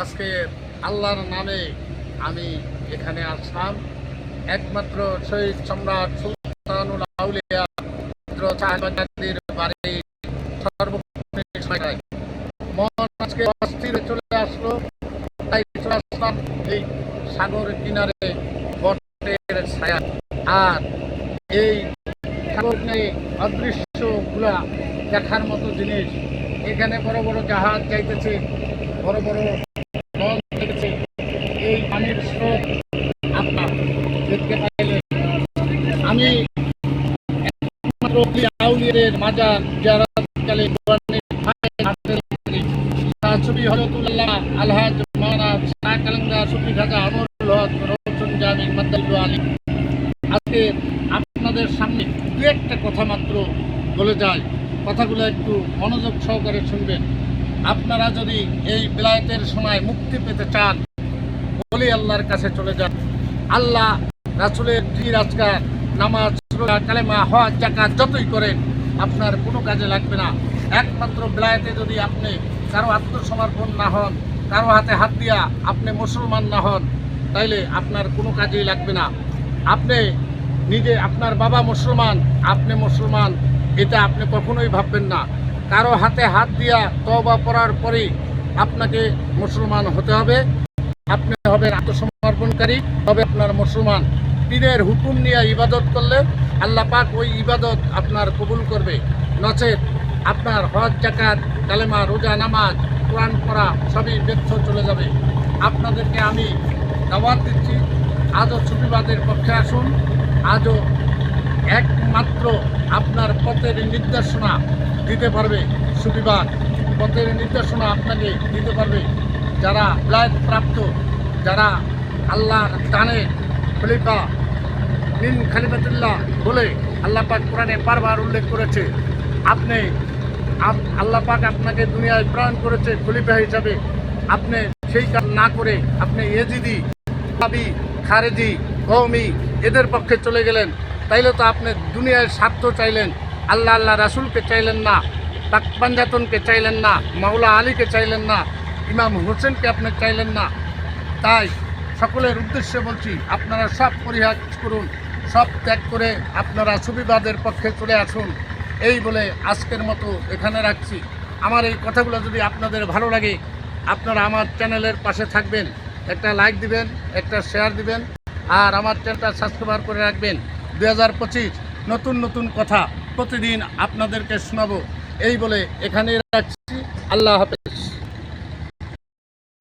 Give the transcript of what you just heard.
আজকে আল্লাহর নামে আমি এখানে আসলাম। একমাত্র শহীদ সম্রাট সুলতানুল আউলিয়া বাড়ি মন আজকে অস্থির চলে আসলো। তাই চলে আসলাম এই সাগর কিনারে বটের ছায়া। আর এই কিনারে অদৃশ্যগুলা দেখার মতো জিনিস। এখানে বড় বড় জাহাজ যাইতেছে, বড় বড় আমি আউলিয়াদের মাজার যারা কালে ছবি হরতুল্লাহ আলহাজ মহারাজ শাহ কালাঙ্গা সুফি খাজা আমরুল হক আজকে আপনাদের সামনে দু একটা বলে কথাগুলো একটু মনোযোগ সহকারে শুনবেন। আপনারা যদি এই বিলায়তের সময় মুক্তি পেতে চান, বলি আল্লাহর কাছে চলে যান। আল্লাহ রাসুলের জি রাজগার নামাজ কালেমা, হজ জাকাত যতই করেন, আপনার কোনো কাজে লাগবে না। একমাত্র বিলায়তে যদি আপনি কারও আত্মসমর্পণ না হন, কারও হাতে হাত দিয়া আপনি মুসলমান না হন, তাইলে আপনার কোনো কাজেই লাগবে না। আপনি নিজে, আপনার বাবা মুসলমান, আপনি মুসলমান, এটা আপনি কখনোই ভাববেন না। কারও হাতে হাত দিয়া তওবা পড়ার পরেই আপনাকে মুসলমান হতে হবে। আপনি হবেন আত্মসমর্পণকারী হবে আপনার মুসলমান। পীরের হুকুম নিয়ে ইবাদত করলে আল্লাহ পাক ওই ইবাদত আপনার কবুল করবে। নচেত আপনার হজ জাকাত কালেমা, রোজা, নামাজ, কোরআন করা সবই ব্যর্থ চলে যাবে। আপনাদেরকে আমি দাওয়াত দিচ্ছি, আজও সুফিবাদের পক্ষে আসুন, আজও একমাত্র আপনার পথের নির্দেশনা দিতে পারবে সুবিবাদ পথের নির্দেশনা আপনাকে দিতে পারবে। যারা ব্লায়ত প্রাপ্ত, যারা আল্লাহর টানে খলিফা মিন খালিফাতুল্লাহ বলে আল্লাহ পাক কোরআনে বারবার উল্লেখ করেছে। আপনি আপ- আল্লাহ পাক আপনাকে দুনিয়ায় প্রাণ করেছে খলিফা হিসাবে। আপনি সেই কাজ না করে আপনি এজিদি আবি খারেজি কৌমি এদের পক্ষে চলে গেলেন। তাইলে তো আপনি দুনিয়ার স্বার্থ চাইলেন। আল্লাহ আল্লাহ রাসুলকে চাইলেন না পাকপাঞ্জাতনকে চাইলেন না, মাওলা আলীকে চাইলেন না, ইমাম হোসেনকে আপনি চাইলেন না। তাই সকলের উদ্দেশ্যে বলছি, আপনারা সব পরিহার করুন। সব ত্যাগ করে আপনারা সুবিবাদের পক্ষে চলে আসুন। এই বলে আজকের মতো এখানে রাখছি। আমার এই কথাগুলো যদি আপনাদের ভালো লাগে, আপনারা আমার চ্যানেলের পাশে থাকবেন, একটা লাইক দিবেন, একটা শেয়ার দিবেন, আর আমার চ্যানেলটা সাবস্ক্রাইব করে রাখবেন। দু হাজার পঁচিশ, নতুন নতুন কথা প্রতিদিন আপনাদেরকে শোনাবো। এই বলে এখানে রাখছি। আল্লাহ হাফেজ।